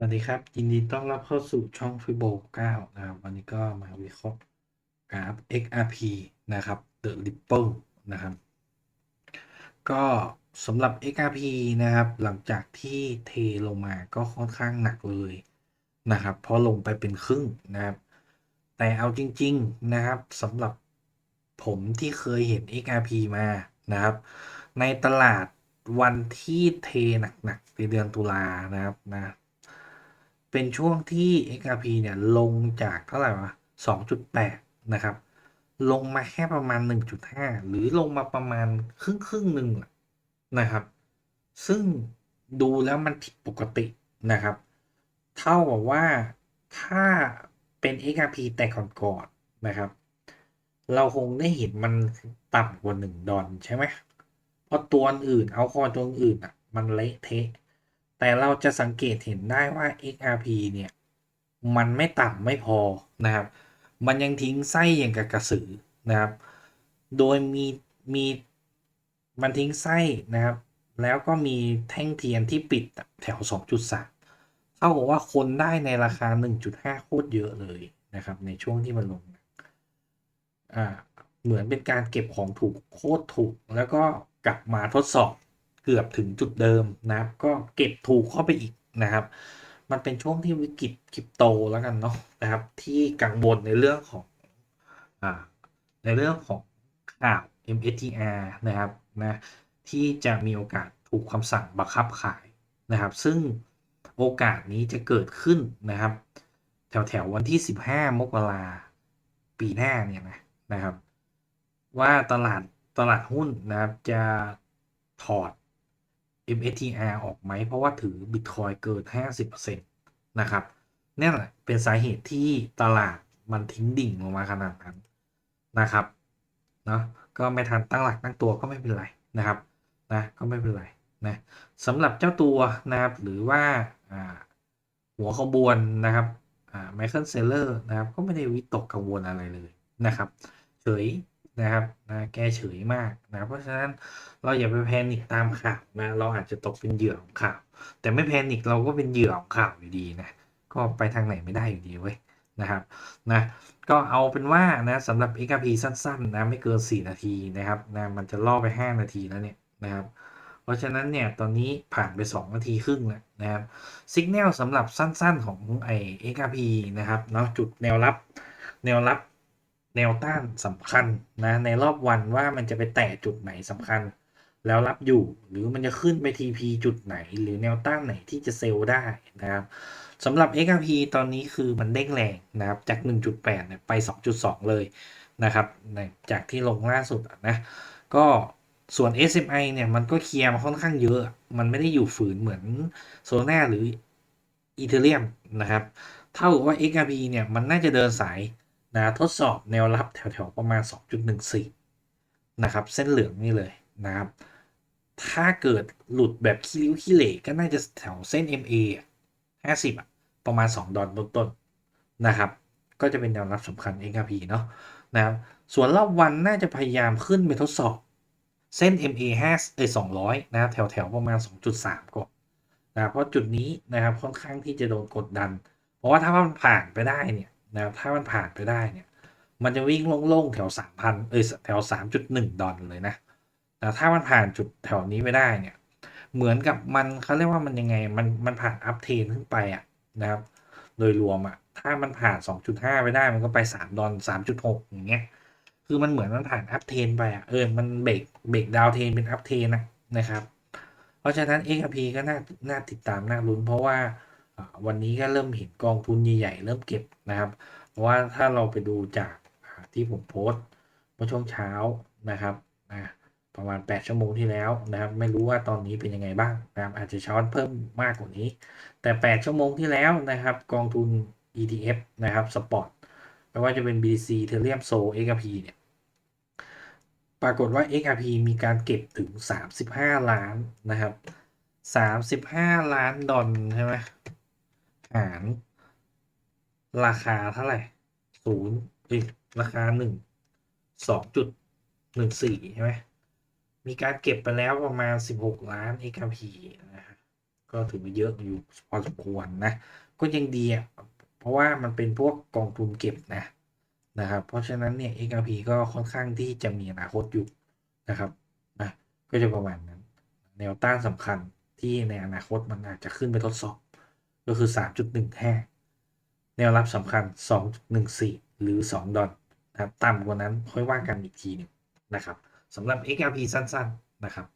สวัสดีครับ ยินดีต้อนรับเข้าสู่ช่องฟิโบ9นะครับ วันนี้ก็มาวิเคราะห์กราฟ XRP นะครับ The Ripple นะครับ ก็สำหรับ XRP นะครับ หลังจากที่เทลงมาก็ค่อนข้างหนักเลยนะครับ เพราะลงไปเป็นครึ่งนะครับ แต่เอาจริง ๆนะครับสำหรับผมที่เคยเห็น XRP มานะครับ ในตลาดวันที่เทหนักๆในเดือนตุลานะครับนะ เป็นช่วงที่ XRP เนี่ยลงจากเท่าไหร่วะ2.8 นะครับ ลงมาแค่ประมาณ 1.5 หรือลงมาประมาณครึ่งครึ่งหนึ่งนะครับ ซึ่งดูแล้วมันผิดปกตินะครับ เท่ากับว่าถ้าเป็น XRP แต่ก่อนๆนะครับ เราคงได้เห็นมันต่ำกว่า 1 ดอลใช่ไหมเพราะตัวอื่นเอาคอยตัวอื่นอะ มันเละเทะ แต่เราจะสังเกตเห็นได้ว่า XRP เนี่ย มันไม่ต่ำไม่พอนะครับ มันยังทิ้งไส้อย่างกับกระสือนะครับ โดยมีมีมันทิ้งไส้นะครับ แล้วก็มีแท่งเทียนที่ปิดแถว 2.3เท่ากับว่าคนได้ในราคา 1.5 โคตรเยอะเลยนะครับ ในช่วงที่มันลงอ่าเหมือนเป็นการเก็บของถูกโคตรถูก แล้วก็กลับมาทดสอบ เกือบถึงจุดเดิมนะครับ ก็เก็บถูกเข้าไปอีกนะครับ มันเป็นช่วงที่วิกฤตคริปโตแล้วกันเนาะนะครับ ที่กังวลในเรื่องของอ่าในเรื่องของข่าว MSTR นะครับนะที่จะมีโอกาสถูกคำสั่งบังคับขายนะครับ ซึ่งโอกาสนี้จะเกิดขึ้นนะครับ แถวแถววันที่ 15 มกราปีหน้าเนี่ยนะนะครับ ว่าตลาดตลาดหุ้นนะครับจะถอด MSTR ออกไหม เพราะว่าถือ Bitcoin เกิน 50%นะครับนี่แหละเป็นสาเหตุที่ตลาดมันทิ้งดิ่งลงมาขนาดนั้นนะครับเนาะก็ไม่ทันตั้งหลักตั้งตัวก็ไม่เป็นไรนะครับนะก็ไม่เป็นไรนะสำหรับเจ้าตัวนะครับหรือว่าหัวขบวนนะครับไมเคิลเซเลอร์นะครับก็ไม่ได้วิตกกังวลอะไรเลยนะครับเฉย นะครับนะแกเฉยมากนะเพราะฉะนั้นเราอย่าไปแพนิคตามข่าวนะเราอาจจะตกเป็นเหยื่อของข่าว แต่ไม่แพนิคเราก็เป็นเหยื่อของข่าวอยู่ดีนะก็ไปทางไหนไม่ได้อยู่ดีเว้ยนะครับนะก็เอาเป็นว่านะสำหรับ XRP สั้นๆนะไม่เกิน 4 นาทีนะครับนะมันจะล่อไป 5 นาทีแล้วเนี่ยนะครับเพราะฉะนั้นเนี่ยตอนนี้ผ่านไป 2 นาทีครึ่งแล้วนะครับสัญญาณสำหรับสั้นๆของไอ้ XRP นะครับเนาะจุดแนวรับแนวรับ แนวต้านสำคัญนะในรอบวันว่ามันจะไปแตะจุดไหนสำคัญ แล้วรับอยู่หรือมันจะขึ้นไป TP จุดไหน หรือแนวต้านไหนที่จะเซลได้นะครับสำหรับ XRP ตอนนี้คือมันเด้งแรงนะครับจาก 1.8เนี่ยไป 2.2 เลยนะครับจากที่ลงล่าสุดนะก็ส่วน SMI เนี่ยมันก็เคลียร์มาค่อนข้างเยอะ มันไม่ได้อยู่ฝืนเหมือนโซลาหรืออีเทเรียมนะครับ เท่ากับว่า XRP เนี่ยมันน่าจะเดินสาย นะทดสอบแนวรับแถวๆประมาณ 2.14 นะครับ เส้นเหลืองนี่เลยนะครับ ถ้าเกิดหลุดแบบคิ้วขี้เหล่ก็น่าจะแถวเส้น MA 50อะประมาณ 2 ดอลต้นๆนะครับ ก็จะเป็นแนวรับสำคัญ XRP เนาะนะครับ ส่วนรอบวันน่าจะพยายามขึ้นไปทดสอบเส้น MA 5เอ้ย200 นะครับ แถวๆประมาณ 2.3 ก่อนนะเพราะจุดนี้นะครับค่อนข้างที่จะโดนกดดัน เพราะว่าถ้ามันผ่านไปได้เนี่ย นะครับถ้ามันผ่านไปได้เนี่ย มันจะวิ่งโล่งๆแถวสามพันเอ้ยแถวสามจุดหนึ่งดอลเลยนะแต่ถ้ามันผ่านจุดแถวนี้ไปได้เนี่ย เหมือนกับมันเขาเรียกว่ามันยังไงมันมันผ่านอัพเทนขึ้นไปอะนะครับ โดยรวมอะถ้ามันผ่าน 2.5 ไปได้มันก็ไป 3 ดอล3.6 อย่างเงี้ย คือมันเหมือนมันผ่านอัพเทนไปอะ เออ มันเบรก เบรกดาวเทนเป็นอัพเทนนะนะครับ เพราะฉะนั้น XRP ก็น่า น่าติดตาม น่าลุ้น เพราะว่า วันนี้ก็เริ่มเห็นกองทุนใหญ่ๆเริ่มเก็บนะครับ เพราะว่าถ้าเราไปดูจากที่ผมโพสต์เมื่อช่วงเช้านะครับประมาณ 8 ชั่วโมงที่แล้วนะครับ ไม่รู้ว่าตอนนี้เป็นยังไงบ้างนะครับ อาจจะช้อนเพิ่มมากกว่านี้ แต่ 8 ชั่วโมงที่แล้วนะครับ กองทุน ETF นะครับสปอร์ตไม่ว่าจะเป็น BTC Ethereum Sol XRP เนี่ยปรากฏว่า XRP มีการเก็บถึง 35 ล้านนะครับ 35 ล้านดอลใช่ไหม หาร ราคาเท่าไหร่ศูนย์ราคาหนึ่งสองจุดหนึ่งสี่ใช่ไหมมีการเก็บไปแล้วประมาณสิบหกล้าน XRP นะครับก็ถือว่าเยอะอยู่พอสมควรนะ ก็ยังดีอะเพราะว่ามันเป็นพวกกองทุนเก็บนะนะครับ เพราะฉะนั้นเนี่ย XRP ก็ค่อนข้างที่จะมีอนาคตอยู่นะครับนะก็จะประมาณนั้น แนวต้านสำคัญที่ในอนาคตมันอาจจะขึ้นไปทดสอบ ก็คือ 3.15 แนวรับสำคัญ 2.14 หรือ 2 ดอลนะครับต่ำกว่านั้นค่อยว่ากันอีกทีหนึงนะครับสำหรับ XRP สั้น ๆ นะครับ